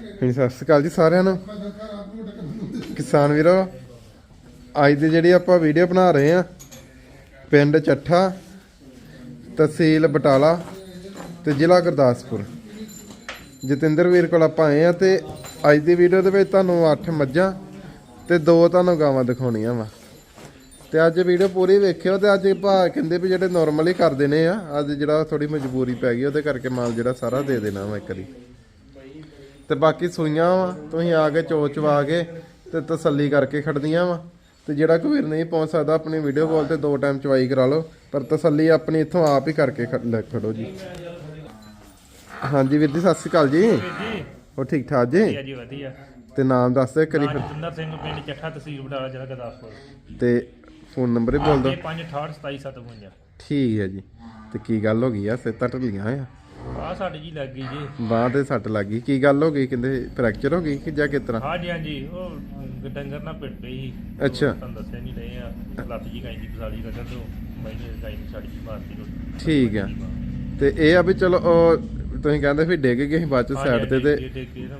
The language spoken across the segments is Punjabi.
ਹਾਂਜੀ, ਸਤਿ ਸ਼੍ਰੀ ਅਕਾਲ ਜੀ ਸਾਰਿਆਂ ਨੂੰ। ਕਿਸਾਨ ਵੀਰੋ, ਅੱਜ ਦੀ ਜਿਹੜੀ ਆਪਾਂ ਵੀਡੀਓ ਬਣਾ ਰਹੇ ਆ ਪਿੰਡ ਚੱਠਾ, ਤਹਿਸੀਲ ਬਟਾਲਾ ਤੇ ਜ਼ਿਲ੍ਹਾ ਗੁਰਦਾਸਪੁਰ। ਜਤਿੰਦਰ ਵੀਰ ਕੋਲ ਆਪਾਂ ਆਏ ਆ ਤੇ ਅੱਜ ਦੀ ਵੀਡੀਓ ਦੇ ਵਿੱਚ ਤੁਹਾਨੂੰ 8 ਮੱਝਾਂ ਤੇ ਦੋ ਤੁਹਾਨੂੰ ਗਾਵਾਂ ਦਿਖਾਉਣੀਆਂ ਵਾ। ਤੇ ਅੱਜ ਵੀਡੀਓ ਪੂਰੀ ਵੇਖਿਓ ਤੇ ਅੱਜ ਭਾ ਕਹਿੰਦੇ ਵੀ ਜਿਹੜੇ ਨਾਰਮਲੀ ਕਰਦੇ ਨੇ ਆ, ਅੱਜ ਜਿਹੜਾ ਥੋੜੀ ਮਜਬੂਰੀ ਪੈ ਗਈ, ਉਹਦੇ ਕਰਕੇ ਮਾਲ ਜਿਹੜਾ ਸਾਰਾ ਦੇ ਦੇਣਾ ਵਾ ਇੱਕ ਵਾਰੀ। ਤੇ ਬਾਕੀ ਸੂਈਆਂ ਵਾ ਤੁਸੀਂ ਆ ਕੇ ਚੋ ਚਵਾ ਕੇ ਤੇ ਤਸੱਲੀ ਕਰਕੇ ਖੜਦੀਆਂ ਵਾ। ਤੇ ਜਿਹੜਾ ਕੋਈ ਵੀਰ ਨਹੀਂ ਪਹੁੰਚ ਸਕਦਾ ਆਪਣੀ ਵੀਡੀਓ ਕਾਲ ਤੇ ਦੋ ਟਾਈਮ ਚਵਾਈ ਕਰਾ ਲਓ। ਪਰ ਤਸੱਲੀ ਆਪਣੀ ਇੱਥੋਂ ਆਪ ਹੀ ਕਰਕੇ ਖੜ- ਲੈ ਖੜੋ ਜੀ। ਹਾਂਜੀ ਵੀਰ ਜੀ ਸਤਿ ਸ਼੍ਰੀ ਅਕਾਲ ਜੀ। ਹੋ ਠੀਕ ਠਾਕ ਜੀ? ਜੀ ਵਧੀਆ। ਤੇ ਨਾਮ ਦੱਸ ਦਿਓ ਕਰੀ ਫਿਰ। ਜਤਿੰਦਰ ਸਿੰਘ ਪਿੰਡ ਚੱਠਾ ਤਹਿਸੀਲ ਬਟਾਲਾ ਜ਼ਿਲ੍ਹਾ ਗੁਰਦਾਸਪੁਰ। ਤੇ ਫੋਨ ਨੰਬਰ ਹੀ ਬੋਲ ਦਿਓ। 5682757 ਠੀਕ ਹੈ ਜੀ। ਤੇ ਕੀ ਗੱਲ ਹੋ ਗਈ ਆ ਸਿੱਤਾਂ ਢਲੀਆਂ ਆ ਆ ਸਾਡੀ ਜੀ ਲੱਗ ਗਈ ਜੀ। ਬਾਂਹ ਤੇ ਸੱਟ ਲੱਗ ਗਈ। ਕੀ ਗੱਲ ਹੋ ਗਈ? ਕਹਿੰਦੇ ਫ੍ਰੈਕਚਰ ਹੋ ਗਈ ਕਿ ਜਾਂ ਕਿਸ ਤਰ੍ਹਾਂ? ਹਾਂਜੀ ਹਾਂਜੀ। ਉਹ ਡੰਗਰ ਨਾਲ ਪਿੱਟ ਪਈ ਸੀ। ਅੱਛਾ। ਤੁਹਾਨੂੰ ਦੱਸਿਆ ਨਹੀਂ ਰਹੇ ਆ। ਲੱਤ ਜੀ ਕਾਈ ਦੀ ਫਸਾਲੀ ਰਗੜ ਤੋਂ। ਮੈਨੇ ਕਾਈ ਦੀ ਸਾੜੀ ਜੀ ਮਾਰਤੀ ਰੋਟੀ। ਠੀਕ ਆ। ਤੇ ਇਹ ਆ ਵੀ ਚਲੋ ਤੁਸੀਂ ਕਹਿੰਦੇ ਵੀ ਡਿੱਗ ਗਏ ਸੀ ਬਾਅਦ ਚ ਸਾਈਡ ਤੇ ਤੇ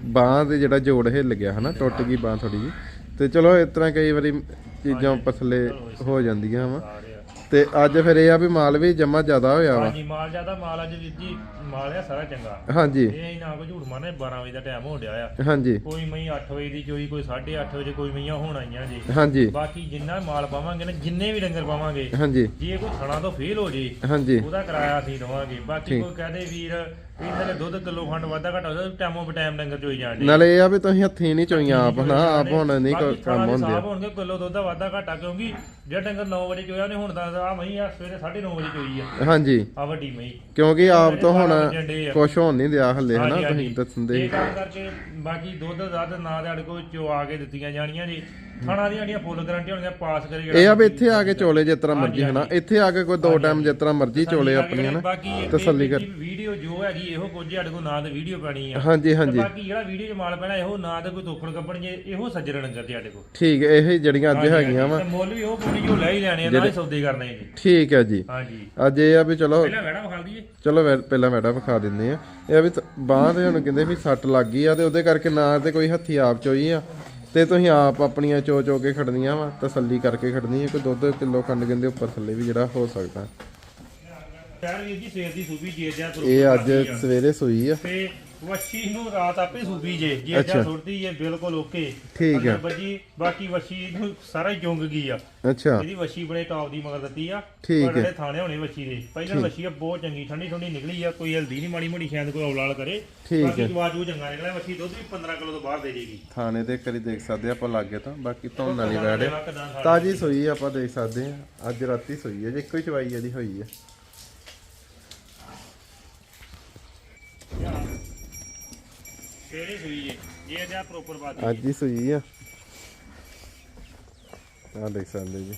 ਬਾਂਹ ਦੇ ਜਿਹੜਾ ਜੋੜ ਹਿੱਲ ਗਿਆ ਹਨਾ ਟੁੱਟ ਗਈ ਬਾਂਹ ਥੋੜੀ ਜੀ ਤੇ ਚਲੋ ਇਸ ਤਰ੍ਹਾਂ ਕਈ ਵਾਰੀ ਚੀਜ਼ਾਂ ਪਸਲੇ ਹੋ ਜਾਂਦੀਆਂ ਵਾ। ਤੇ ਅੱਜ ਫਿਰ ਇਹ ਆ ਵੀ ਮਾਲ ਵੀ ਜਮਾ ਜ਼ਿਆਦਾ ਹੋਇਆ ਵਾ। ਹਾਂਜੀ ਮਾਲ ਜ਼ਿਆਦਾ ਮਾਲ ਅੱਜ ਵੀਰ ਜੀ ਮਾਲ ਆ ਸਾਰਾ ਚੰਗਾ। ਹਾਂਜੀ। ਇਹ ਨਾ ਕੋਈ ਝੂਠ ਮਾਰਨੇ 12 ਵਜੇ ਦਾ ਟਾਈਮ ਹੋ ਡਿਆ ਆ। ਹਾਂਜੀ। ਕੋਈ ਮਈ 8 ਵਜੇ ਦੀ ਚੋਈ ਕੋਈ 8:30 ਵਜੇ ਕੋਈ ਮਈਆਂ ਹੋਣ ਆਈਆਂ ਜੀ। ਹਾਂਜੀ। ਬਾਕੀ ਜਿੰਨਾ ਮਾਲ ਪਾਵਾਂਗੇ ਨਾ ਜਿੰਨੇ ਵੀ ਡੰਗਰ ਪਾਵਾਂਗੇ ਹਾਂਜੀ। ਜੇ ਕੋਈ ਥਣਾ ਤੋਂ ਫੇਲ ਹੋ ਜੇ ਹਾਂਜੀ। ਉਹਦਾ ਕਿਰਾਇਆ ਅਸੀਂ ਦਵਾਂਗੇ। ਬਾਕੀ। ਕੋਈ ਕਹਦੇ ਵੀਰ ਵੀ ਥਲੇ ਦੁੱਧ ਕਿਲੋ ਖੰਡ ਵਾਧਾ ਘਟਾ ਹੋ ਟਾਈਮੋ ਬਟਾਈਮ ਡੰਗਰ ਚੋਈ ਜਾਣ ਨਾਲੇ ਇਹ ਆ ਵੀ ਤੁਸੀਂ ਹੱਥੀਂ ਨਹੀਂ ਚੋਈਆਂ ਆਪ ਨਾ ਆਪ ਹੁਣ ਨਹੀਂ ਕੋਈ ਕੰਮ ਹੁੰਦੇ ਸਾਹਬ ਹੋਣਗੇ ਕਿਲੋ ਦੁੱਧ ਦਾ ਵਾਧਾ ਘਟਾ ਕਿਉਂਕਿ ਜਿਹੜਾ ਡੰਗਰ 9 ਵਜੇ ਚੋਇਆ ਨੇ ਹੁਣ ਤਾਂ ਆ ਮਈ ਆ ਸਵੇਰੇ 9:30 ਵਜੇ ਚੋਈ ਆ। ਹਾਂਜੀ। ਆ ਵੱਡੀ ਮਈ ਕਿਉਂਕਿ ਆਪ ਤੋਂ ਹੁਣ ਆ। ਕੁਛ ਹੋਣ ਨਹੀਂ ਦਿਆ ਹੱਲੇ ਹਨਾ ਤੁਸੀਂ ਹਾਂਜੀ। ਦੱਸਣ ਦੇ। ਇਹ ਕੰਮ ਕਰਕੇ ਬਾਕੀ ਦੁੱਧ ਦੱਧ ਨਾ ਦੇ ਕੋ ਚਵਾ ਕੇ ਦਿੱਤੀਆਂ ਜਾਣੀਆਂ ਜੀ। ਥਣਾ ਦੀਆਂ ਜਿਹੜੀਆਂ ਫੁੱਲ ਗਰੰਟੀ ਹੋਣਗੀਆਂ ਪਾਸ ਕਰੇ ਇਹ ਆ ਵੀ ਇੱਥੇ ਆ ਕੇ ਚੋਲੇ ਜਿਸ ਤਰ੍ਹਾਂ ਮਰਜ਼ੀ ਹਨਾ? ਇੱਥੇ ਆ ਕੇ ਕੋਈ ਦੋ ਟਾਈਮ ਜਿਸ ਤਰ੍ਹਾਂ ਮਰਜ਼ੀ ਚੋਲੇ ਆਪਣੀ ਹਨਾ? ਤਸੱਲੀ ਕਰ ਵੀਡੀਓ ਜੋ ਹੈਗੀ ਇਹੋ ਕੁਝ ਸਾਡੇ ਕੋਲ ਨਾ ਤੇ ਵੀਡੀਓ ਪੈਣੀ ਆ। ਹਾਂਜੀ ਹਾਂਜੀ। ਬਾਕੀ ਜਿਹੜਾ ਵੀਡੀਓ 'ਚ ਮਾਲ ਪੈਣਾ ਇਹੋ ਨਾ ਤੇ ਕੋਈ ਤੋਖਣ ਕੱਪਣ ਜੇ ਇਹੋ ਸੱਜਣ ਨੰਗਰ ਤੇ ਸਾਡੇ ਕੋਲ। ਠੀਕ ਹੈ, ਇਹ ਜਿਹੜੀਆਂ ਅੱਜ ਹੈਗੀਆਂ ਵਾ। ਮੁੱਲ ਵੀ ਉਹ ਪੂਰੀ ਜੋ ਲੈ ਹੀ ਲੈਣੇ ਆ ਨਾ ਸੌਦੇ ਕਰਨੇ ਜੀ। ਠੀਕ ਹੈ ਜੀ। ਹਾਂਜੀ। ਅੱਜ ਇਹ ਆ ਵੀ ਚਲੋ ਪਹਿਲਾਂ ਵੜਾ ਵਿਖਾ ਦਈਏ। ਚਲੋ ਪਹਿਲਾਂ ਮੈਡਾ ਵਿਖਾ ਦਿੰਦੇ ਆ। ਇਹ ਆ ਵੀ ਬਾਂਹ ਤੇ ਹੁਣ ਕਹਿੰਦੇ ਵੀ ਸੱਟ ਲੱਗ ਗਈ ਆ ਤੇ ਉਹਦੇ ਕਰਕੇ ਨਾ ਤੇ ਕੋਈ ਹੱਥੀ ਆਪ ਚੋਈ ਆ। ਤੇ ਤੁਸੀਂ ਆਪ ਆਪਣੀਆਂ ਚੋ ਚੋ ਕੇ ਖੜਨੀਆਂ ਵਾ ਤਸੱਲੀ ਕਰਕੇ ਖੜਨੀ ਹੈ ਕੋਈ ਦੁੱਧ ਕਿਲੋ ਖੰਡ ਕਹਿੰਦੇ ਉੱਪਰ ਥੱਲੇ ਵੀ ਜਿਹੜਾ ਹੋ ਸਕਦਾ। ਯਾਰ ਵੀਰ ਜੀ ਸਵੇਰ ਦੀ ਸੂਬੀ ਜੇ ਜਿਆ ਇਹ ਅੱਜ ਸਵੇਰੇ ਸੂਈ ਆ। ਤੇ ਵੱਛੀ ਨੂੰ ਰਾਤ ਆਪੇ ਸੂਬੀ ਜੇ ਜੇ ਜਿਆ ਸੁੱਟਦੀ ਜੇ ਬਿਲਕੁਲ ਓਕੇ। ਠੀਕ ਹੈ। ਬੱਜੀ ਬਾਕੀ ਵੱਛੀ ਨੂੰ ਸਾਰਾ ਹੀ ਜੁੰਗ ਗਈ ਆ। ਅੱਛਾ। ਇਹਦੀ ਵੱਛੀ ਬੜੇ ਟੌਪ ਦੀ ਮਗਰ ਦਿੱਤੀ ਆ। ਠੀਕ ਪਰ ਹੈ। ਜਿਹੜੇ ਥਾਣੇ ਹੋਣੇ ਵੱਛੀ ਦੇ ਪਹਿਲਾਂ ਵੱਛੀ ਆ ਬਹੁਤ ਚੰਗੀ ਠੰਡੀ ਠੰਡੀ ਨਿਕਲੀ ਆ ਕੋਈ ਹਲਦੀ ਨਹੀਂ ਮਾੜੀ ਮੋੜੀ ਸ਼ਾਇਦ ਕੋਈ ਔਲਾਲ ਕਰੇ। ਠੀਕ ਬਾਕੀ ਹੈ। ਜਵਾਜੂ ਚੰਗਾ ਨਿਕਲਿਆ ਵੱਛੀ ਦੁੱਧ ਵੀ 15 ਕਿਲੋ ਤੋਂ ਬਾਹਰ ਦੇ ਜੇਗੀ। ਥਾਣੇ ਤੇ ਕਰੀ ਦੇਖ ਸਕਦੇ ਆ ਆਪਾਂ ਲਾਗੇ ਤਾਂ ਬਾਕੀ ਧੋਣ ਵਾਲੀ ਆ। ਕਿਦਾਂ ਤਾਜੀ ਸੂਈ ਆ ਆਪਾਂ ਦੇਖ ਸਕਦੇ ਆ। ਅੱਜ ਰਾਤੀ ਸੂਈ ਆ ਜੇ ਇੱਕੋ ਹੀ ਚਵਾਈ ਇਹਦੀ ਹੋਈ ਆ ਤੇਰੇ ਸੂਈ ਜੇ? ਜੇ ਜਿਆ ਪ੍ਰੋਪਰ ਬਾਤ ਅੱਜ ਹੀ ਸੂਈ ਆ। ਆ ਦੇਖ ਸਕਦੇ ਜੀ।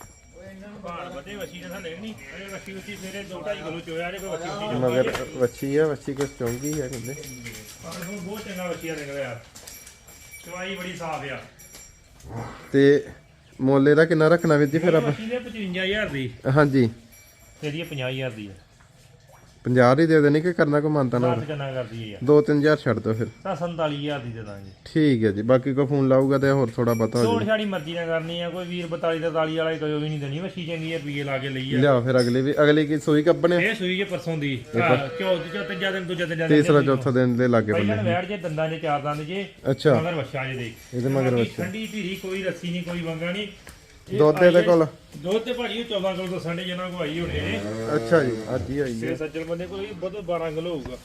ਬਾਹਰ ਵਧੇ ਵੱਛੀ ਦੇ ਨਹੀਂ। ਇਹ ਵੱਛੀ ਉੱਚੀ ਸਵੇਰੇ 2.5 ਕਿਲੋ ਚੋਇਆ ਜੇ ਕੋਈ ਵੱਛੀ ਉੱਚੀ ਮਗਰ ਵੱਛੀ ਆ ਵੱਛੀ ਕੁਛ ਚੌਂਗੀ ਆ ਕਹਿੰਦੇ। ਪਰ ਹੁਣ ਬਹੁਤ ਚੰਗਾ ਵੱਛੀ ਨਿਕਲਿਆ ਚਵਾਈ ਬੜੀ ਸਾਫ਼ ਆ। ਤੇ ਮੋਲੇ ਦਾ ਕਿੰਨਾ ਰੱਖਣਾ ਵੀਰ ਜੀ ਫਿਰ ਆਪਾਂ? ਵੱਛੀ ਦੇ 55000 ਦੀ। ਹਾਂਜੀ। ਤੇਰੀ 50000 ਦੀ ਆ। 50 ਹੀ ਦੇ ਦੇਣੀ ਕਿ ਕਰਨਾ ਕੋ ਮੰਨਤਾ ਨਾ ਬਾਤ ਕਿੰਨਾ ਕਰਦੀ ਹੈ 2-3000 ਛੱਡ ਦੋ ਫਿਰ। ਤਾਂ 47000 ਦੀ ਦੇ ਦਾਂਗੇ। ਠੀਕ ਹੈ ਜੀ ਬਾਕੀ ਕੋ ਫੋਨ ਲਾਊਗਾ ਤੇ ਹੋਰ ਥੋੜਾ ਬਤਾ ਹੋ ਛੋੜ ਛਾੜੀ ਮਰਜ਼ੀ ਨਾਲ ਕਰਨੀ ਆ ਕੋਈ ਵੀਰ 42 43 ਵਾਲਾ ਕੋਈ ਵੀ ਨਹੀਂ ਦੇਣੀ ਵੱਛੀ ਚੰਗੀ ਆ ਰੁਪਏ ਲਾ ਕੇ ਲਈ ਆ। ਲਿਆ ਫਿਰ ਅਗਲੇ ਵੀ ਅਗਲੀ ਕੀ ਸੂਈ ਕੱਪਣੇ? ਇਹ ਸੂਈ ਜੇ ਪਰਸੋਂ ਦੀ। ਚੌਥ ਚੌਥ ਤੀਜਾ ਦਿਨ ਦੂਜਾ ਦਿਨ ਤੀਸਰਾ ਚੌਥਾ ਦਿਨ ਦੇ ਲਾਗੇ ਪਹਿਲਾਂ ਬੰਨੇ ਵੈੜ ਜੇ ਦੰਦਾਂ ਦੇ ਚਾਰ ਦੰਦ ਜੇ ਅੱਛਾ। ਮਗਰ ਵੱਛਾ ਜੇ ਦੇ ਇਹਦੇ ਮਗਰ ਬਾਕੀ ਠੰਡੀ ਧੀਰੀ ਕੋਈ ਰੱਸੀ ਨਹੀਂ ਕੋਈ ਵੰਗਾ ਨਹੀਂ। ਦੁੱਧ ਇਹਦੇ ਹੈ- ਕੋਲ? ਦੁੱਧ ਤੇ ਭਾਜੀ ਉਹ 14 ਕਿਲੋ ਦੱਸਣ ਦੇ ਜਿਹਨਾਂ ਕੋ ਆਈ ਹੋਣੇ ਨੇ ਅੱਛਾ ਜੀ ਅੱਜ ਹੀ ਆਈ ਤੇ ਹੈ ਸੱਜਣ ਬੰਦੇ ਕੋਲ ਵੀ ਬਹੁਤ 12 ਕਿਲੋ ਹੋਊਗਾ।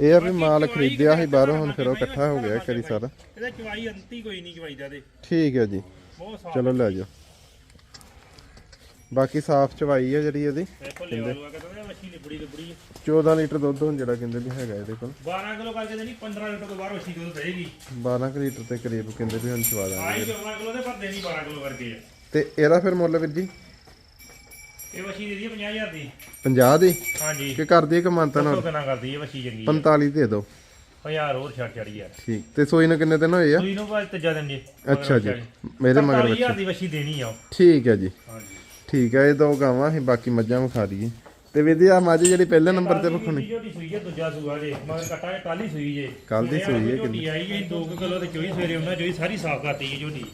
ਇਹ ਆ ਵੀ ਮਾਲ ਖਰੀਦਿਆ ਸੀ ਬਾਹਰੋਂ ਹੁਣ ਫਿਰ ਉਹ ਇਕੱਠਾ ਹੋ ਗਿਆ ਇੱਕ ਵਾਰੀ ਸਾਰਾ। ਇਹਦਾ ਚਵਾਈ ਅੰਤੀ ਕੋਈ ਨਹੀਂ ਚਵਾਈ ਦਾ ਤੇ। ਠੀਕ ਹੈ ਜੀ। ਬਹੁਤ ਸਾਫ਼ ਚਲੋ ਲੈ ਜਾਓ। ਬਾਕੀ ਸਾਫ਼ ਚਵਾਈ ਹੈ ਜਿਹੜੀ ਇਹਦੀ। ਕਹਿੰਦਾ ਮੱਛੀ ਲਿਬੜੀ ਲਿਬੜੀ 14 ਲੀਟਰ ਦੁੱਧ ਹੁਣ ਜਿਹੜਾ ਕਹਿੰਦੇ ਵੀ ਹੈਗਾ ਇਹਦੇ ਕੋਲ। 12 ਕਿਲੋ ਕਰਕੇ ਦੇਣੀ 15 ਲੀਟਰ ਤੋਂ ਬਾਹਰ ਮੱਛੀ ਦੁੱਧ ਦੇਗੀ। 12 ਕੁ ਲੀਟਰ ਦੇ ਕਰੀਬ ਕਹਿੰਦੇ ਵੀ ਹੁਣ ਚਵਾ ਦਾਂਗੇ। ਆਈ 14 ਕਿਲੋ ਦੇ ਪਰ ਦੇਣੀ 12 ਕਿਲੋ ਕਰਕੇ। ਆ ਤੇ ਇਹਦਾ ਫਿਰ ਮੁੱਲ ਵੀਰ ਜੀ? ਇਹ ਮੱਛੀ ਦੇ ਦੀ 50000 ਦੀ। 50 ਦੀ? ਹਾਂਜੀ। ਕਿ ਕਰਦੀ ਕਿ ਮੰਨਤਾ ਨਾਲ? ਕਿੰਨਾ ਕਰਦੀ ਇਹ ਮੱਛੀ ਚੰਗੀ 45 ਦੇ ਦਿਓ। ਹਜ਼ਾਰ ਹੋਰ ਛੱਡ ਛੜੀ ਯਾਰ। ਠੀਕ। ਤੇ ਸੋਈ ਨੂੰ ਕਿੰਨੇ ਦਿਨ ਹੋਏ ਆ? ਸੂਈ ਨੂੰ ਬਾਅਦ ਤੀਜਾ ਦਿਨ ਜੀ। ਅੱਛਾ ਜੀ। ਮੇਰੇ ਮਗਰ 45000 ਦੀ ਮੱਛੀ ਦੇਣੀ ਆ। ਠੀਕ ਹੈ ਜੀ। ਹਾਂਜੀ। ਠੀਕ ਹੈ ਇਹ ਦੋ ਗਾਵਾਂ ਅਸੀਂ ਬਾਕੀ ਮੱਝਾਂ ਵਿਖਾ ਦਈਏ। ਤੇ ਵੀਰ ਜੀ ਆ ਮੱਝ ਜਿਹੜੀ ਪਹਿਲੇ ਨੰਬਰ ਤੇ ਕੱਲ੍ਹ ਦੀ ਵਿਖਾਉਣੀ। ਝੋਟੀ ਸੂਈ ਜੇ ਦੂਜਾ ਸੂਆ ਜੇ। ਮਗਰ ਕੱਟਾ ਜੇ ਕੱਲ ਹੀ ਸੂਈ ਜੇ। ਕੱਲ੍ਹ ਦੀ ਸਵੇਰੇ ਸੂਈ ਹੈ ਝੋਟੀ ਆਈ ਗਈ 2 ਕਿਲੋ ਤੇ ਚੋਈ ਸਵੇਰੇ ਉਹਨਾਂ ਚੋਈ ਸਾਰੀ ਸਾਫ਼ ਕਰਤੀ ਹੈ ਝੋਟੀ।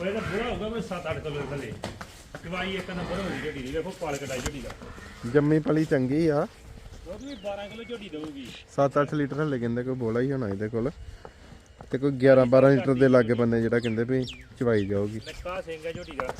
ਉਹ ਇਹਦਾ ਬੁਰਾ ਹੋਊਗਾ ਕੋਈ 7-8 ਕਿਲੋ ਥੱਲੇ। ਚਵਾਈ ਇੱਕ ਨੰਬਰ ਹੋ ਗਈ ਝੋਟੀ ਦੀ ਵੇਖੋ ਪਾਲ ਕਟਾਈ ਝੋਟੀ ਦਾ। ਜੰਮੀ ਪਲੀ ਚੰਗੀ ਆ। ਉਹ ਵੀ 12 ਕਿਲੋ ਝੋਟੀ ਦਊਗੀ। 7-8 ਲੀਟਰ ਹਲੇ ਕਹਿੰਦੇ ਕੋਈ ਬੋਲਾ ਹੀ ਹੋਣਾ ਇਹਦੇ ਕੋਲ। ਤੇ ਕੋਈ 11-12 ਲੀਟਰ ਦੇ ਲਾਗੇ ਬੰਨੇ ਜਿਹੜਾ ਕਹਿੰਦੇ ਵੀ ਚਵਾਈ ਜਾਊਗੀ। ਨੱਕਾ ਸਿੰਘ ਹੈ ਝੋਟੀ ਦਾ।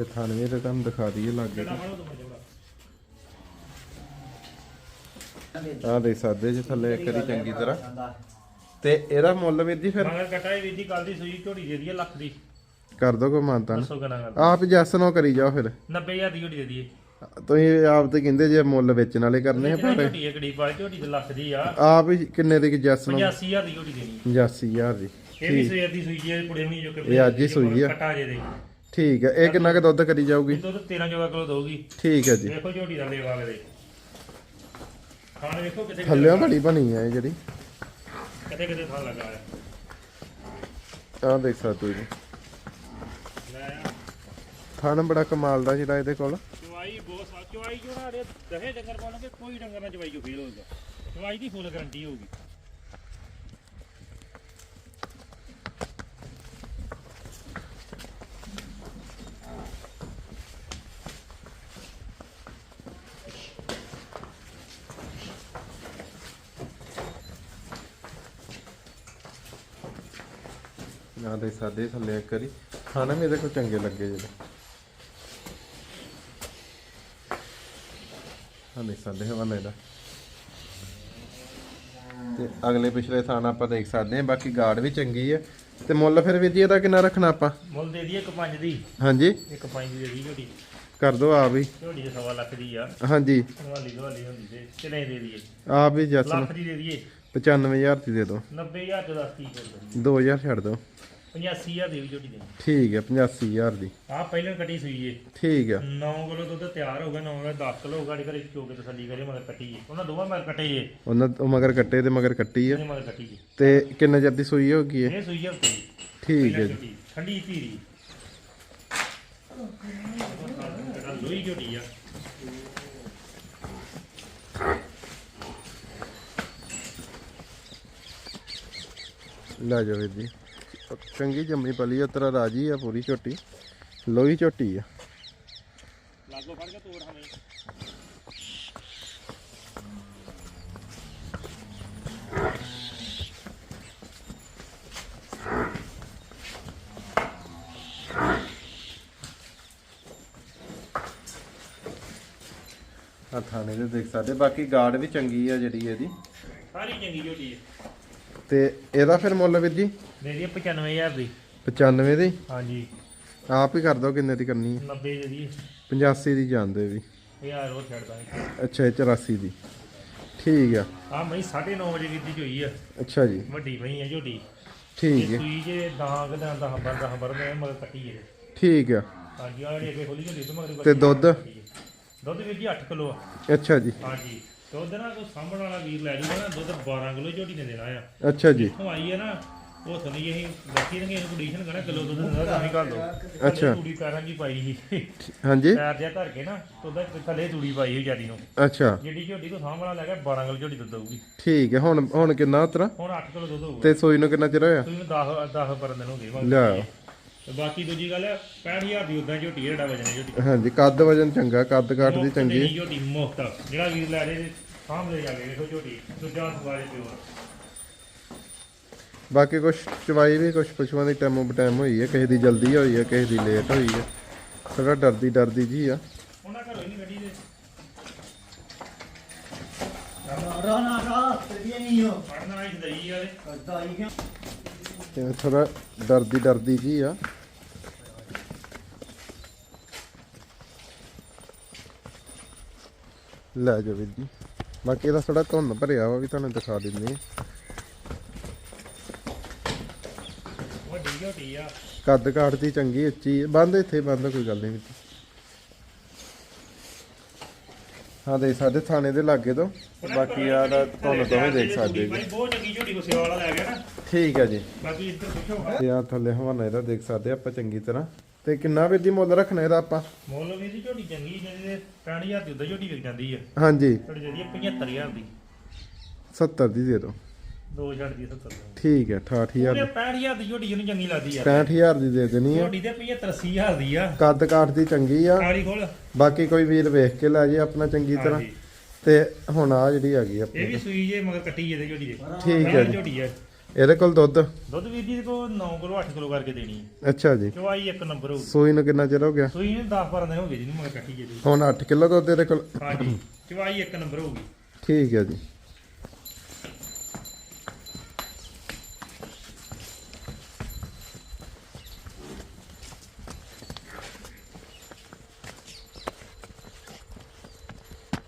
ਤੇ ਥਾਨਵੇਂ ਤੇ ਤੁਹਾਨੂੰ ਦਿਖਾ ਦਈਏ ਲਾਗੇ ਆ ਦੇ ਸਾਦੇ ਚ ਥੱਲੇ ਇੱਕ ਵਾਰੀ ਚੰਗੀ ਤਰ੍ਹਾਂ। ਤੇ ਇਹਦਾ ਮੁੱਲ ਵੀਰ ਜੀ ਫਿਰ? ਮਗਰ ਕਟਾਈ ਵੀਰ ਦੀ ਕੱਲ ਦੀ ਸੂਈ ਝੋਟੀ ਦੇ ਦਈਏ ਲੱਖ ਦੀ। ਕਰ ਦੋ ਕੋ ਮਾਨਤਾ ਦੱਸੋ ਕਿੰਨਾ ਕਰ ਆਪ ਜੈਸ ਨੋ ਕਰੀ ਜਾਓ ਫਿਰ। 90000 ਦੀ ਝੋਟੀ ਦੇ ਦਈਏ। ਤੁਸੀਂ ਆਪ ਤੇ ਕਹਿੰਦੇ ਜੇ ਮੁੱਲ ਵੇਚਣ ਵਾਲੇ ਕਰਨੇ ਆ ਕਿੰਨੀ ਪਰ। ਹੈ ਗਰੀਬ ਵਾਲੀ ਝੋਟੀ ਦੇ ਲੱਖ ਦੀ ਆ। ਆਪ ਹੀ ਕਿੰਨੇ ਦੀ ਜੈਸ ਨੋ? 85000 ਦੀ ਝੋਟੀ ਦੇਣੀ 85000 ਦੀ। ਇਹ ਵੀ ਸਵੇਰ ਦੀ ਸੂਈ ਹੈ ਕੁੜੇ ਵੀ ਜੋ ਕਿ ਇਹ ਅੱਜ ਹੀ ਸੂਈ ਆ। ਕਟਾ ਜੇ ਦੇ। ਠੀਕ ਹੈ ਇਹ ਕਿੰਨਾ ਕੁ ਦੁੱਧ ਕਰੀ ਜਾਊਗੀ? ਦੁੱਧ 13 14 ਕਿਲੋ ਦਊਗੀ। ਠੀਕ ਹੈ ਜੀ। ਦੇਖੋ ਝੋਟੀ ਦਾ ਲੇਵਾ ਦੇ ਖਾਣ ਵੇਖੋ ਕਿਤੇ ਥੱਲਿਆਂ ਬੜੀ ਬਣੀ ਆ ਇਹ ਜਿਹੜੀ। ਕਿਤੇ ਕਿਤੇ ਥਾਂ ਲੱਗਾ ਹੈ ਆਹ ਦੇਖ ਸਕਦੇ ਜੀ। ਲੈ ਆ। ਥਣ ਬੜਾ ਕਮਾਲ ਦਾ ਜਿਹੜਾ ਇਹਦੇ ਕੋਲ। ਚਵਾਈ ਬਹੁਤ ਸਾ ਚਵਾਈ ਜੋੜਾ ਦੇ ਦਹੇ ਡੰਗਰ ਪਾਉਣਗੇ ਕੋਈ ਡੰਗਰ ਨਾਲ ਚਵਾਈ ਜੋ ਫੇਲ ਹੋਊਗਾ ਚਵਾਈ ਦੀ ਫੁੱਲ ਗਾਰੰਟੀ ਹੋਊਗੀ। ਦੇ ਸਾਡੇ ਥੱਲੇ ਇੱਕ ਵਾਰੀ। ਖਾਣਾ ਵੀ ਇਹਦੇ ਕੋਲ ਚੰਗੇ ਲੱਗੇ ਜਿਹੜੇ ਹਾਂ ਦੇ ਸਾਡੇ ਹਵਾਲੇ ਦਾ। ਤੇ ਅਗਲੇ ਪਿਛਲੇ ਥਾਂ ਆਪਾਂ ਦੇਖ ਸਕਦੇ ਹਾਂ ਬਾਕੀ ਗਾਰਡ ਵੀ ਚੰਗੀ ਹੈ ਤੇ ਮੁੱਲ ਫਿਰ ਵੀਰ ਜੀ ਇਹਦਾ ਕਿੰਨਾ ਰੱਖਣਾ ਆਪਾਂ? ਮੁੱਲ ਦੇ ਦਈਏ ਇੱਕ ਪੰਜ ਦੀ। ਹਾਂਜੀ। ਇੱਕ ਪੰਜ ਦੀ ਦੇ ਦੀ ਝੋਟੀ ਕਰ ਦੋ ਆਪ ਹੀ। ਝੋਟੀ ਦੇ ਸਵਾ ਲੱਖ ਦੀ ਆ। ਹਾਂਜੀ। ਦਵਾਲੀ ਦਵਾਲੀ ਹੁੰਦੀ ਤੇ ਕਿੰਨੇ ਦੇ ਦਈਏ? ਆਪ ਹੀ ਜੱਸ ਲੱਖ ਦੀ ਦੇ ਦਈਏ। 95000 ਦੀ ਦੇ ਦਿਓ 90000 ਚ 10 ਕੀ ਕਰ 2000 ਛੱਡ ਦਿਓ 85000 ਦੀ ਵੀ ਝੋਟੀ ਦੇ ਠੀਕ ਹੈ 85000 ਦੀ। ਆ ਪਹਿਲਾਂ ਕੱਟੀ ਸੂਈ ਏ ਠੀਕ ਹੈ। 9 ਕਿਲੋ ਦੁੱਧ ਤਿਆਰ ਹੋ ਗਿਆ 9 ਦਾ 10 ਕਿਲੋ ਹੋਗਾ ਘਰੇ ਚੋ ਕੇ ਤਸੱਲੀ ਕਰੇ ਮਗਰ ਕੱਟੀ ਏ ਉਹਨਾਂ ਦੋਵਾਂ ਮਗਰ ਕੱਟੇ ਏ ਉਹਨਾਂ ਉਹ ਮਗਰ ਕੱਟੇ ਤੇ ਮਗਰ ਕੱਟੀ ਇਹਨੇ ਮਗਰ ਕੱਟੀ ਏ ਤੇ ਕਿੰਨੇ ਚਿਰ ਦੀ ਸੂਈ ਹੋ ਗਈ ਹੈ? ਇਹ ਸੂਈ ਹਫ਼ਤੇ ਠੀਕ ਹੈ ਜੀ। ਠੰਡੀ ਧੀਰੀ ਲੋਈ ਝੋਟੀ ਆ। ਲੈ ਜਾ ਵੀਰ ਜੀ। ਚੰਗੀ ਜੰਮੀ ਪਲੀ ਆ ਤੇਰਾ ਰਾਜੀ ਆ ਪੂਰੀ ਝੋਟੀ। ਲੋਹੀ ਝੋਟੀ ਆ। ਲਾਗੋ ਫੜ ਕੇ ਤੋੜ ਹਮੇ। ਆ ਥਾਣੇ ਦੇ ਦੇਖ ਸਕਦੇ ਬਾਕੀ ਗਾਰਡ ਵੀ ਚੰਗੀ ਆ ਜਿਹੜੀ ਇਹਦੀ। ਸਾਰੀ ਚੰਗੀ ਝੋਟੀ ਏ ਤੇ ਇਹਦਾ ਫਿਰ ਮੁੱਲ ਵੀਰ ਜੀ? ਦੀ 95000 ਦੀ। 95 ਦੀ? ਹਾਂਜੀ। ਆਪ ਹੀ ਕਰ ਦੋ ਕਿੰਨੇ ਦੀ ਕਰਨੀ ਹੈ। 90 ਦੇ ਦੀ। 85 ਦੀ ਜਾਂਦੇ ਵੀ। 1000 ਹੋਰ ਛੱਡ ਦਾਂਗੇ। ਅੱਛਾ ਇਹ 84 ਦੀ। ਠੀਕ ਆ। ਆ ਮਈ 9:30 ਵਜੇ ਕੀਤੀ ਹੋਈ ਆ। ਅੱਛਾ ਜੀ। ਵੱਡੀ ਮਈ ਆ ਝੋਟੀ। ਠੀਕ ਹੈ ਸੂਈ ਜੇ ਦਾਗ ਦਾ 10 ਬਰ 10 ਬਰ ਮੈਂ ਮਗਰ ਕੱਟੀ ਏ ਠੀਕ ਆ। ਹਾਂਜੀ ਆ ਜਿਹੜੀ ਅੱਗੇ ਖੋਲੀ ਝੋਟੀ ਤੋਂ ਮਗਰ ਤੇ ਦੁੱਧ? ਦੁੱਧ ਵੀਰ ਜੀ 8 ਕਿਲੋ ਆ। ਅੱਛਾ ਜੀ। ਹਾਂਜੀ। ਦੁੱਧ ਨਾ ਕੋਈ ਸਾਂਭਣ ਵਾਲਾ ਵੀਰ ਲੈ ਜੂਗਾ ਨਾ ਦੁੱਧ 12 ਕਿਲੋ ਝੋਟੀ ਨੇ ਦੇਣਾ ਆ। ਅੱਛਾ ਜੀ। ਇੱਥੋਂ ਆਈ ਹੈ ਨਾ ਉਹ ਥੋੜੀ ਅਸੀਂ ਰੱਖੀ ਰੰਗੇ ਇਹਨੂੰ ਕੰਡੀਸ਼ਨ ਕਰਾ ਕਿਲੋ ਦੁੱਧ ਦਿੰਦਾ ਤਾਂ ਅਸੀਂ ਘੱਲ। ਦੋ ਅੱਛਾ। ਤੂੜੀ ਪੈਰਾਂ ਦੀ ਪਾਈ ਸੀ। ਹਾਂਜੀ। ਪੈਰ ਜਿਹਾ ਧਰ ਕੇ ਨਾ ਤੇ ਉਹਦਾ ਥੱਲੇ ਤੂੜੀ ਪਾਈ ਹੋਈ ਜਿਆਦੀ ਨੂੰ। ਅੱਛਾ। ਜਿਹੜੀ ਝੋਟੀ ਕੋ ਸਾਂਭਣਾ ਲੈ ਗਿਆ 12 ਕਿਲੋ ਝੋਟੀ ਦੁੱਧ ਦਊਗੀ। ਠੀਕ ਹੈ ਹੁਣ ਹੁਣ ਕਿੰਨਾ ਉਤਰਾ? ਹੁਣ 8 ਕਿਲੋ ਦੁੱਧ ਹੋਊਗਾ। ਤੇ ਸੂਈ ਨੂੰ ਕਿੰਨਾ ਚਿਰ ਹੋਇਆ? ਤੁਸੀਂ 10 10 ਪਰ ਦਿਨ ਹੋ ਗਏ। ਲਿਆਓ। ਤੇ ਬਾਕੀ ਦੂਜੀ ਗੱਲ ਹੈ 65000 ਦੀ ਉਦਾਂ ਝੋਟੀ ਜਿਹੜਾ ਵਜਨ ਹੈ ਝੋਟੀ। ਹਾਂਜੀ ਕੱਦ ਵਜਨ ਚੰਗਾ ਕੱਦ ਕਾਠ ਦੀ ਮੁਫ਼ਤ ਚੰਗੀ। ਦੇਣੀ ਝੋਟੀ ਮੁਫਤ। ਜਿਹੜਾ ਵੀਰ ਲੈ ਲੇ ਸਾਹਮਣੇ ਜਾ ਕੇ ਦੇਖੋ ਝੋਟੀ ਦੂਜਾ ਸਵਾਰੇ ਪਿਓ ਬਾਕੀ ਕੁਝ ਚਵਾਈ ਵੀ ਕੁਝ ਪਸ਼ੂਆਂ ਦੀ ਟੈਮੋ ਬਟੈਮ ਹੋਈ ਹੈ ਕਿਸੇ ਦੀ ਜਲਦੀ ਹੋਈ ਹੈ ਕਿਸੇ ਦੀ ਲੇਟ ਹੋਈ ਹੈ। ਥੋੜਾ ਡਰਦੀ ਡਰਦੀ ਜੀ ਆ। ਉਹਨਾਂ ਘਰੋਂ ਹੀ ਨਹੀਂ ਗੱਡੀ ਦੇ ਰਾਣਾ ਰਾ ਤੇ ਨਹੀਂ ਹੋ ਪੜਨ ਵਾਲੀ ਦਈ ਵਾਲੇ ਕਰਦਾ ਹੀ ਕਿਉਂ? ਤੇ ਥੋੜਾ ਡਰਦੀ ਡਰਦੀ ਜੀ ਆ। ਲੈ ਜਾ ਵੀਰ ਜੀ। ਬਾਕੀ ਇਹਦਾ ਥੋੜਾ ਧੁੰਨ ਭਰਿਆ ਵਾ ਵੀ ਤੁਹਾਨੂੰ ਦਿਖਾ ਦਿੰਦੇ ਆ ਵੱਡੀ ਝੋਟੀ ਆ ਕੱਦ ਕਾਠ ਦੀ ਚੰਗੀ ਉੱਚੀ ਬੰਦ ਇੱਥੇ, ਬੰਦ, ਕੋਈ ਗੱਲ ਨਹੀਂ ਵਿੱਚ ਹਾਂ ਦੇ ਸਾਡੇ ਥਾਣੇ ਦੇ ਲਾਗੇ ਤੋਂ। ਬਾਕੀ ਆ ਦਾ ਤੁਹਾਨੂੰ ਦੋਵੇਂ ਦੇਖ ਸਕਦੇ ਜੀ। ਬਹੁਤ ਚੰਗੀ ਝੋਟੀ ਕੋ ਸੇਵਾ ਵਾਲਾ ਲੈ ਗਿਆ ਨਾ ਠੀਕ ਹੈ ਜੀ। ਬਾਕੀ ਇੱਧਰ ਪੁੱਛੋ ਤੇ ਆ ਥੱਲੇ ਹਵਾਨਾ ਇਹਦਾ ਦੇਖ ਸਕਦੇ ਆਪਾਂ ਚੰਗੀ ਤਰ੍ਹਾਂ। ਤੇ ਕਿੰਨਾ ਵੀਰ ਜੀ ਮੁੱਲ ਰੱਖਣਾ ਇਹਦਾ ਆਪਾਂ। ਮੁੱਲ ਵੀ ਦੀ ਝੋਟੀ ਚੰਗੀ ਜਿਹਦੇ 65000 ਦੀ ਉਦਾਂ ਝੋਟੀ ਵਿਕ ਜਾਂਦੀ ਆ। ਹਾਂਜੀ। ਝੋਟੀ ਜਿਹੜੀ 75000 ਦੀ। 70 ਦੀ ਦੇ ਦਿਓ। ਦੋ ਛੱਡ ਦੀ 70 ਦੀ। ਠੀਕ ਹੈ 68000 ਉਹਦੇ ਦੀ। 65000 ਦੀ ਝੋਟੀ ਉਹਨੂੰ ਚੰਗੀ ਲੱਗਦੀ ਆ। 65000 ਦੀ ਦੇ ਦੇਣੀ ਆ। ਝੋਟੀ ਤੇ 75 80000 ਦੀ ਆ। ਕੱਦ ਕਾਠ ਦੀ ਚੰਗੀ ਆ। ਕਾਲੀ ਖੋਲ। ਬਾਕੀ ਕੋਈ ਵੀਰ ਵੇਖ ਕੇ ਲੈ ਜੇ ਆਪਣਾ ਚੰਗੀ ਤਰ੍ਹਾਂ। ਤੇ ਹੁਣ ਆ ਜਿਹੜੀ ਹੈਗੀ ਇਹ ਆਪਣੀ। ਵੀ ਸੂਈ ਜੇ ਮਗਰ ਕੱਟੀ ਜੇ ਝੋਟੀ ਦੇ। ਠੀਕ ਹੈ ਜੀ। ਝੋਟੀ ਆ। ਇਹਦੇ ਕੋਲ ਦੁੱਧ? ਦੁੱਧ ਵੀਰ ਜੀ ਕੋ 9 ਕਿਲੋ 8 ਕਿਲੋ ਕਰਕੇ ਦੇਣੀ ਹੈ। ਅੱਛਾ ਜੀ। ਚਵਾਈ ਇੱਕ ਨੰਬਰ ਹੋਊਗੀ। ਸੂਈ ਨੂੰ ਕਿੰਨਾ ਚਿਰ ਹੋ ਗਿਆ? ਸੂਈ ਨੂੰ 10 12 ਦਿਨ ਹੋ ਗਏ ਜਿਹਨੂੰ ਮਗਰ ਕੱਟੀ ਜੇ। ਦੀ ਹੁਣ 8 ਕਿਲੋ ਦੁੱਧ ਇਹਦੇ ਕੋਲ? ਹਾਂਜੀ ਚਵਾਈ ਇੱਕ ਨੰਬਰ ਹੋਊਗੀ। ਠੀਕ ਹੈ ਜੀ।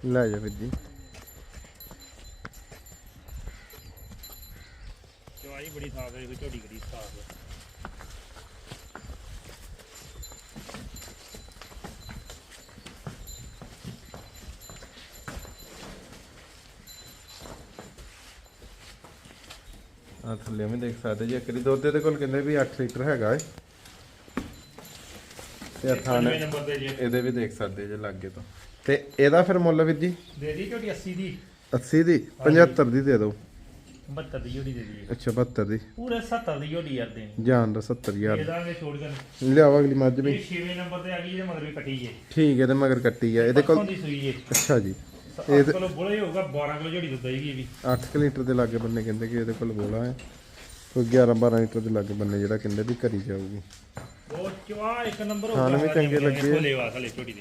ਲੈ ਜਾ ਵੀਰ ਜੀ। ਬੜੀ ਸਾਫ਼ ਹੈ ਕੋਈ ਝੋਟੀ ਕਰੀ ਸਾਫ਼ ਹੈ ਆ ਥੱਲੇ ਵੀ ਦੇਖ ਸਕਦੇ ਜੀ ਦੀ ਦੁੱਧ ਇਹਦੇ ਕੋਲ ਕਹਿੰਦੇ ਵੀ 8 ਲੀਟਰ ਹੈਗਾ ਏ। ਤੇ ਥਾਣੇ ਨੰਬਰ ਤੇ ਜੇ। ਇਹਦੇ ਵੀ ਦੇਖ ਸਕਦੇ ਜੇ ਲਾਗੇ ਤੋਂ। ਤੇ ਇਹਦਾ ਫਿਰ ਮੁੱਲ ਵੀਰ ਜੀ? ਦੇ ਦੀ ਝੋਟੀ 80 ਦੀ। 80 ਦੀ 75 ਦੀ ਦੇ ਦਿਓ। 72 ਦੀ ਝੋਟੀ ਦੇ ਦੀ ਅੱਛਾ 72 ਦੀ ਪੂਰੇ 70 ਦੀ ਝੋਟੀ ਯਾਰ ਦੇਣੀ ਜਾਨ ਦਾ 70000 ਇਹਦਾ ਵੀ ਛੋੜ ਕਰ ਲਿਆਵਾ ਅਗਲੀ ਮੱਝ ਵੀ ਇਹ 6ਵੇਂ ਨੰਬਰ ਤੇ ਆ ਗਈ ਇਹਦੇ ਮਗਰ ਵੀ ਕੱਟੀ ਜੇ ਠੀਕ ਹੈ ਤੇ ਮਗਰ ਕੱਟੀ ਆ ਇਹਦੇ ਕੋਲ ਦੀ ਸੂਈ ਜੇ ਅੱਛਾ ਜੀ 8 ਕਿਲੋ ਬੁਲੇ ਹੋਊਗਾ 12 ਕਿਲੋ ਝੋਟੀ ਦੁੱਧ ਇਹ ਵੀ 8 ਲੀਟਰ ਦੇ ਲਾਗੇ ਬੰਨੇ ਕਹਿੰਦੇ ਕਿ ਇਹਦੇ ਕੋਲ ਬੋਲਾ ਹੈ ਕੋਈ 11 12 ਲੀਟਰ ਦੇ ਲਾਗੇ ਬੰਨੇ ਜਿਹੜਾ ਕਹਿੰਦੇ ਵੀ ਘਰੀ ਜਾਊਗੀ ਉਹ ਚਵਾ ਇੱਕ ਨੰਬਰ ਖਾਣ ਵੀ ਚੰਗੇ ਲੱਗੇ। ਖੋਲੇ ਵਾ ਹਲੇ ਦੇ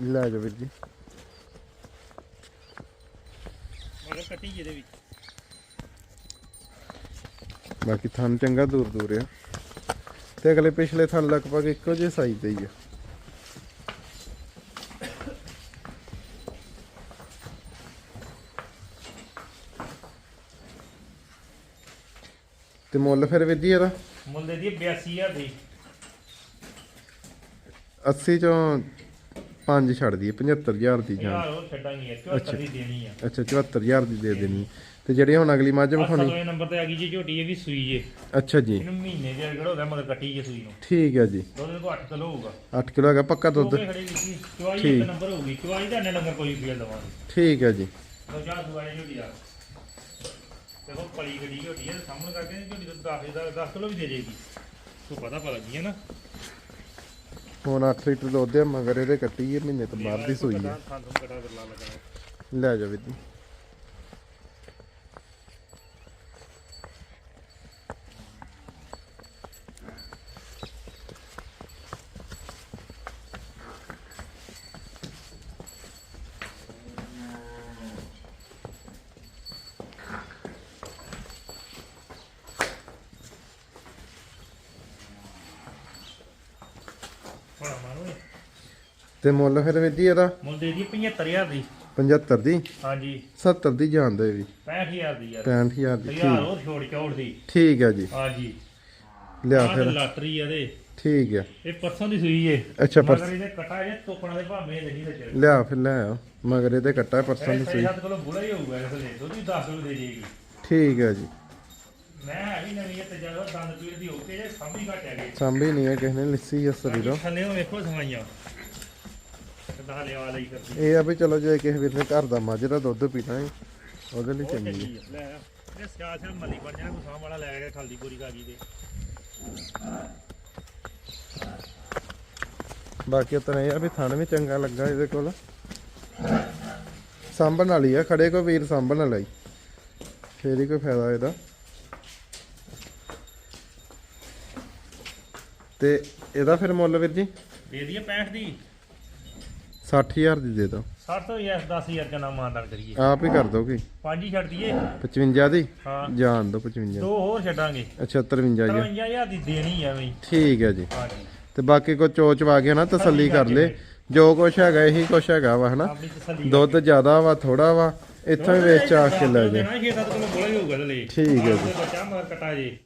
ਲੈ ਜਾ ਵੀਰ ਜੀ। ਮਗਰ ਕੱਟੀ ਜਿਹਦੇ ਵਿੱਚ। ਬਾਕੀ ਥਣ ਚੰਗਾ ਦੂਰ ਦੂਰ ਆ। ਤੇ ਅਗਲੇ ਪਿਛਲੇ ਥਣ ਲਗਭਗ ਇੱਕੋ ਜਿਹੇ ਸਾਈਜ਼ ਦੇ ਹੀ ਆ। ਤੇ ਮੁੱਲ ਫਿਰ ਵੀਰ ਜੀ ਇਹਦਾ? ਮੁੱਲ ਦੇ ਦੀ 82000 ਦੀ। 80 ਚੋਂ 5 ਛੱਡ ਦਈਏ 75000 ਦੀ ਜਾਨ ਯਾਰ ਉਹ ਛੱਡਾਂਗੇ 74 ਦੀ ਦੇਣੀ ਆ। ਅੱਛਾ 74000 ਦੀ ਦੇ ਦੇਣੀ। ਤੇ ਜਿਹੜੀ ਹੁਣ ਅਗਲੀ ਮੱਝ ਵਿਖਾਉਣੀ ਸਤਵੇਂ ਨੰਬਰ ਤੇ ਆ ਗਈ ਜੀ ਝੋਟੀ ਇਹ ਵੀ ਸੂਈ ਜੇ ਅੱਛਾ ਜੀ। ਇਹਨੂੰ ਮਹੀਨੇ ਦੇ ਅਗੜ ਹੋ ਗਿਆ ਮਗਰ ਕੱਟੀ ਜੇ ਸੂਈ ਨੂੰ। ਠੀਕ ਹੈ ਜੀ। ਦੁੱਧ ਕੋ 8 ਕਿਲੋ ਹੋਊਗਾ। 8 ਕਿਲੋ ਹੈਗਾ ਪੱਕਾ ਦੁੱਧ। ਚਵਾਈ। ਇੱਕ ਨੰਬਰ ਹੋਊਗੀ। ਚਵਾਈ ਦਾ ਇੰਨੇ ਨੰਬਰ ਕੋਈ ਫੀਲ ਦਵਾਂਗੇ। ਠੀਕ ਹੈ ਜੀ। ਲੋ ਜਾ ਸੁਆਏ ਝੋਟੀ ਆ। ਦੇਖੋ ਪਲੀ ਗੱਡੀ ਝੋਟੀ ਹੈ ਸਾਹਮਣੇ ਕਰਕੇ ਝੋਟੀ ਦੁੱਧ 10 ਦਾ 10 ਕਿਲੋ ਵੀ ਦੇ ਜੇਗੀ ਤੂੰ ਪਤਾ ਪਤਾ ਲੱਗੀ ਹੈ ਨਾ। ਹੁਣ 8 ਲੀਟਰ ਦੁੱਧ ਹੈ ਮਗਰ ਇਹਦੇ ਕੱਟੀ ਹੈ ਮਹੀਨੇ ਤੋਂ ਬਾਅਦ ਦੀ ਸੂਈ ਹੈ ਲੈ ਜਾ ਵੀਰ ਜੀ ਹੁਣ ਮਾਰੋ ਤੇ ਮੁੱਲ ਫਿਰ ਵੀਰ ਜੀ ਇਹਦਾ? ਮੁੱਲ ਦੇ ਦੀ 75000 ਦੀ। 75 ਦੀ? ਹਾਂਜੀ। 70 ਦੀ ਜਾਣ ਦੇ ਵੀ। 65000 ਦੀ ਯਾਰ। 65000 ਦੀ ਯਾਰ ਉਹ ਛੋੜ ਚੌੜ ਦੀ। ਠੀਕ ਹੈ ਜੀ। ਹਾਂਜੀ। ਲਿਆ ਫਿਰ। ਲਾਟਰੀ ਆ ਦੇ ਠੀਕ ਹੈ। ਇਹ ਪਰਸੋਂ ਦੀ ਸੂਈ ਏ। ਅੱਛਾ ਮਗਰ ਪਰਸ ਇਹਦੇ ਕਟਾ ਜੇ ਤੋਕਣਾ ਦੇ ਭਾਵੇਂ ਨਹੀਂ ਤੇ ਲਿਆ ਫਿਰ ਲੈ ਆ ਮਗਰ ਇਹਦੇ ਕੱਟਾ ਪਰਸੋਂ ਦੀ ਸੂਈ। 6-7 ਕਿਲੋ ਬੁੜਾ ਹੀ ਹੋਊਗਾ ਇਸ ਲਈ ਦੁੱਧ ਵੀ 10 ਕਿਲੋ ਦੇ ਦੇਗੀ ਠੀਕ ਹੈ ਜੀ। ਮੈਂ ਹੈ ਵੀ ਨਵੀਂ ਤੇ ਜਦੋਂ ਦੰਦ ਪੀੜ ਦੀ ਹੋ ਕੇ ਜੇ ਸਾਂਭੀ ਘਟ ਆ ਗਈ ਸਾਂਭੀ ਨਹੀਂ ਹੈ ਕਿਸੇ ਨੇ ਲਿੱਸੀ ਆ ਸਰੀਰੋਂ। ਥੱਲੇ ਵੇਖੋ ਸਮਾਈਆਂ ਕਿੱਦਾਂ ਲਿਆ ਲਈ ਕਰਦੀ। ਇਹ ਆ ਵੀ ਚਲੋ ਜੇ ਕਿਸੇ ਵੀਰ ਨੇ ਘਰ ਦਾ ਮੱਝ ਦਾ ਦੁੱਧ ਪੀਣਾ ਹੈ ਉਹਦੇ ਲਈ ਚੰਗੀ ਹੈ ਚੰਗੀ ਆ ਲੈ ਆ। ਇਹ ਸਿਆਲ ਸਿਆਲ ਮੱਲੀ ਬਣ ਜਾਣਾ ਕੋਈ ਸਾਂਭ ਵਾਲਾ ਲੈ ਕੇ ਖਲਦੀ ਪੂਰੀ ਕਾਗੀ ਦੇ। ਬਾਕੀ ਤਾਂ ਇਹ ਆ ਵੀ ਥਣ ਵੀ ਚੰਗਾ ਲੱਗਾ ਇਹਦੇ ਕੋਲ। ਸਾਂਭਣ ਵਾਲੀ ਆ ਖੜੇ ਕੋ ਵੀਰ ਸਾਂਭਣ ਵਾਲਾ ਹੀ ਫੇਰ ਹੀ ਕੋਈ ਫਾਇਦਾ ਇਹਦਾ। ਤੇ ਇਹਦਾ ਫਿਰ ਮੁੱਲ ਵੀਰ ਜੀ? ਦੇ ਦਈਏ 65 ਦੀ। 60000 ਦੀ ਦੇ ਦਿਓ। 60 ਤੋਂ ਯਾਰ 10000 ਦਾ ਨਾਮ ਮਾਨਦਾਨ ਕਰੀਏ ਆਪ ਹੀ ਕਰ ਦੋਗੇ। ਪੰਜ ਹੀ ਛੱਡ ਦਈਏ। 55 ਦੀ? ਹਾਂ। ਜਾਣ ਦੋ 55 ਦੋ ਹੋਰ ਛੱਡਾਂਗੇ। ਅੱਛਾ 53 ਜੀ 53000 ਦੀ ਦੇਣੀ ਐਵੇਂ ਹੀ। ਠੀਕ ਹੈ ਜੀ। ਹਾਂਜੀ। ਤੇ ਬਾਕੀ ਕੋ ਚੋਚ ਵਾ ਕੇ ਨਾ ਤਸੱਲੀ ਕਰ ਲੇ। ਜੋ ਕੁਛ ਹੈਗਾ ਇਹੀ ਕੁਛ ਹੈਗਾ ਵਾ ਹਨਾ। ਦੁੱਧ ਜ਼ਿਆਦਾ ਵਾ ਥੋੜਾ ਵਾ ਇੱਥੋਂ ਹੀ ਵੇਚ ਆ ਕੇ ਲੈ ਜਾ ਦੇਣਾ 6-7 ਕਿਲੋ ਬੋਲਾ ਹੀ ਹੋਊਗਾ ਲੈ ਠੀਕ ਹੈ ਜੇ।